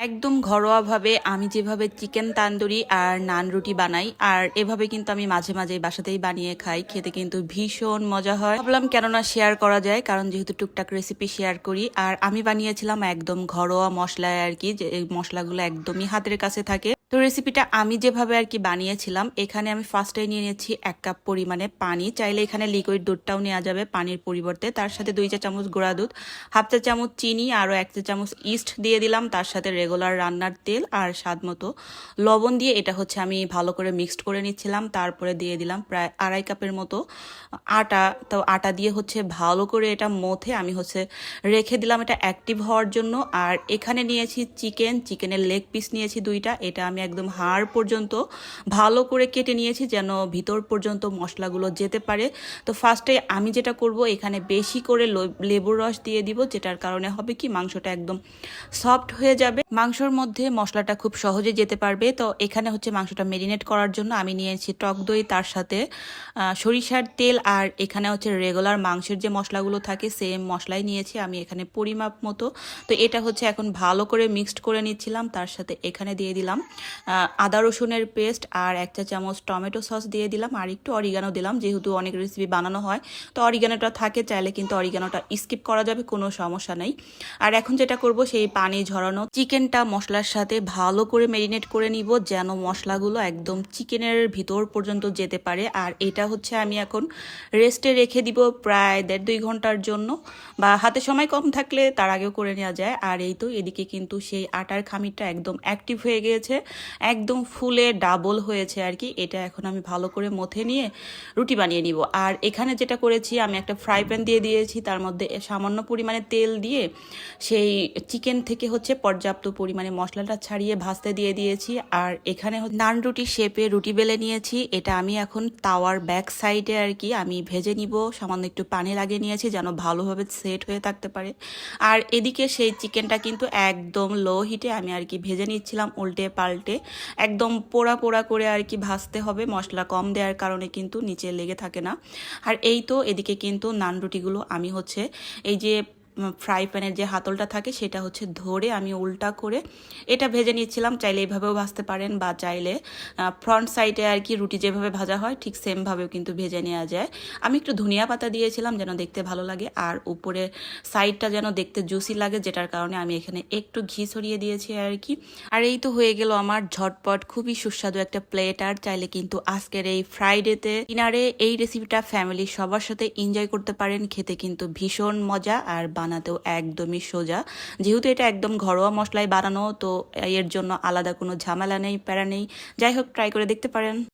একদম ঘরোয়াভাবে আমি যেভাবে চিকেন, তান্দুরি আর নান রুটি বানাই, আর এভাবে কিন্তু আমি মাঝে মাঝে বাসাতেই বানিয়ে খাই। খেতে কিন্তু ভীষণ মজা হয়। ভাবলাম কেননা শেয়ার করা যায়, কারণ যেহেতু টুকটাক রেসিপি শেয়ার করি, আর আমি বানিয়েছিলাম একদম ঘরোয়া মশলায় আর কি, যে মশলাগুলো একদমই হাতের কাছে থাকে। তো রেসিপিটা আমি যেভাবে আর কি বানিয়েছিলাম, এখানে আমি ফার্স্টে নিয়ে নিয়েছি এক কাপ পরিমাণে পানি। চাইলে এখানে লিকুইড দুধটাও নেওয়া যাবে পানির পরিবর্তে। তার সাথে দুই চা চামচ গোড়া দুধ, হাফ চা চামচ চিনি, আরও এক চা চামচ ইস্ট দিয়ে দিলাম। তার সাথে রেগুলার রান্নার তেল আর স্বাদ মতো। লবণ দিয়ে এটা হচ্ছে আমি ভালো করে মিক্সড করে নিচ্ছিলাম। তারপরে দিয়ে দিলাম প্রায় আড়াই কাপের মতো আটা। তো আটা দিয়ে হচ্ছে ভালো করে এটা মথে আমি হচ্ছে রেখে দিলাম। এটা অ্যাক্টিভ হওয়ার জন্য। আর এখানে নিয়েছি চিকেন চিকেনের লেগ পিস নিয়েছি দুইটা। এটা আমি একদম হাড় পর্যন্ত ভালো করে কেটে নিয়েছি যেন ভিতর পর্যন্ত মশলাগুলো যেতে পারে। তো ফার্স্টে আমি যেটা করব, এখানে বেশি করে লেবুর রস দিয়ে দিব, যেটার কারণে হবে কি, মাংসটা একদম সফট হয়ে যাবে। মাংসর মধ্যে মশলাটা খুব সহজে যেতে পারবে। তো এখানে হচ্ছে মাংসটা মেরিনেট করার জন্য আমি নিয়েছি টক দই, তার সাথে সরিষার তেল, আর এখানে হচ্ছে রেগুলার মাংসের যে মশলাগুলো থাকে সেম মশলাই নিয়েছি আমি এখানে পরিমাপ মতো। তো এটা হচ্ছে এখন ভালো করে মিক্সড করে নিচ্ছিলাম, তার সাথে এখানে দিয়ে দিলাম। আদা রসুনের পেস্ট আর এক চা চামচ টমেটো সস দিয়ে দিলাম, আর একটু অরিগানো দিলাম, যেহেতু অনেক রেসিপি বানানো হয়। তো অরিগানোটা থাকে, চাইলে কিন্তু অরিগানোটা স্কিপ করা যাবে, কোনো সমস্যা নেই। আর এখন যেটা করব, সেই পানি ঝরানো চিকেনটা মশলার সাথে ভালো করে মেরিনেট করে নিব, যেন মশলাগুলো একদম চিকেনের ভিতর পর্যন্ত যেতে পারে। আর এটা হচ্ছে আমি এখন রেস্টে রেখে দিব প্রায় দেড় দুই ঘণ্টার জন্য, বা হাতে সময় কম থাকলে তার আগেও করে নেওয়া যায়। আর এই তো এদিকে কিন্তু সেই আটার খামিরটা একদম অ্যাক্টিভ হয়ে গিয়েছে। একদম ফুলে ডাবল হয়েছে আর কি। এটা এখন আমি ভালো করে মথে নিয়ে রুটি বানিয়ে নিব। আর এখানে যেটা করেছি, আমি একটা ফ্রাই প্যান দিয়ে দিয়েছি। তার মধ্যে সামান্য পরিমাণে তেল দিয়ে সেই চিকেন থেকে হচ্ছে পর্যাপ্ত পরিমাণে মশলাটা ছাড়িয়ে ভাজতে দিয়ে দিয়েছি। আর এখানে নান রুটি শেপে রুটি বেলে নিয়েছি। এটা আমি এখন তাওয়ার ব্যাক সাইডে আর কি আমি ভেজে নিব। সামান্য একটু পানি লাগিয়ে নিয়েছি যেন ভালোভাবে সেট হয়ে থাকতে পারে। আর এদিকে সেই চিকেনটা কিন্তু একদম লো হিটে আমি আর কি ভেজে নিচ্ছিলাম, উল্টে পাল্টে। একদম পোড়া পোড়া করে আর কি ভাজতে হবে, মশলা কম দেওয়ার কারণে কিন্তু নিচে লেগে থাকে না। আর এই তো এদিকে কিন্তু নান রুটিগুলো আমি হচ্ছে এই যে ফ্রাই প্যানের যে হাতলটা থাকে, সেটা হচ্ছে ধরে আমি উল্টা করে এটা ভেজে নিয়েছিলাম। চাইলে এইভাবেও ভাজতে পারেন বা চাইলে ফ্রন্ট সাইডে আর কি রুটি যেভাবে ভাজা হয়, ঠিক সেমভাবেও কিন্তু ভেজে নেওয়া যায়। আমি একটু ধনিয়া পাতা দিয়েছিলাম যেন দেখতে ভালো লাগে, আর উপরে সাইডটা যেন দেখতে জুসি লাগে, যেটার কারণে আমি এখানে একটু ঘি ছড়িয়ে দিয়েছি আর কি। আর এই তো হয়ে গেল আমার ঝটপট, খুবই সুস্বাদু একটা প্লেট আর চাইলে কিন্তু আজকের এই ফ্রাইডেতে ডিনারে এই রেসিপিটা ফ্যামিলি সবার সাথে এনজয় করতে পারেন, খেতে কিন্তু ভীষণ মজা, আর বানাতেও একদমই সোজা। যেহেতু এটা একদম ঘরোয়া মশলায় বানানো, তো এর জন্য আলাদা কোনো ঝামেলা নেই, প্যারা নেই। যাই হোক ট্রাই করে দেখতে পারেন।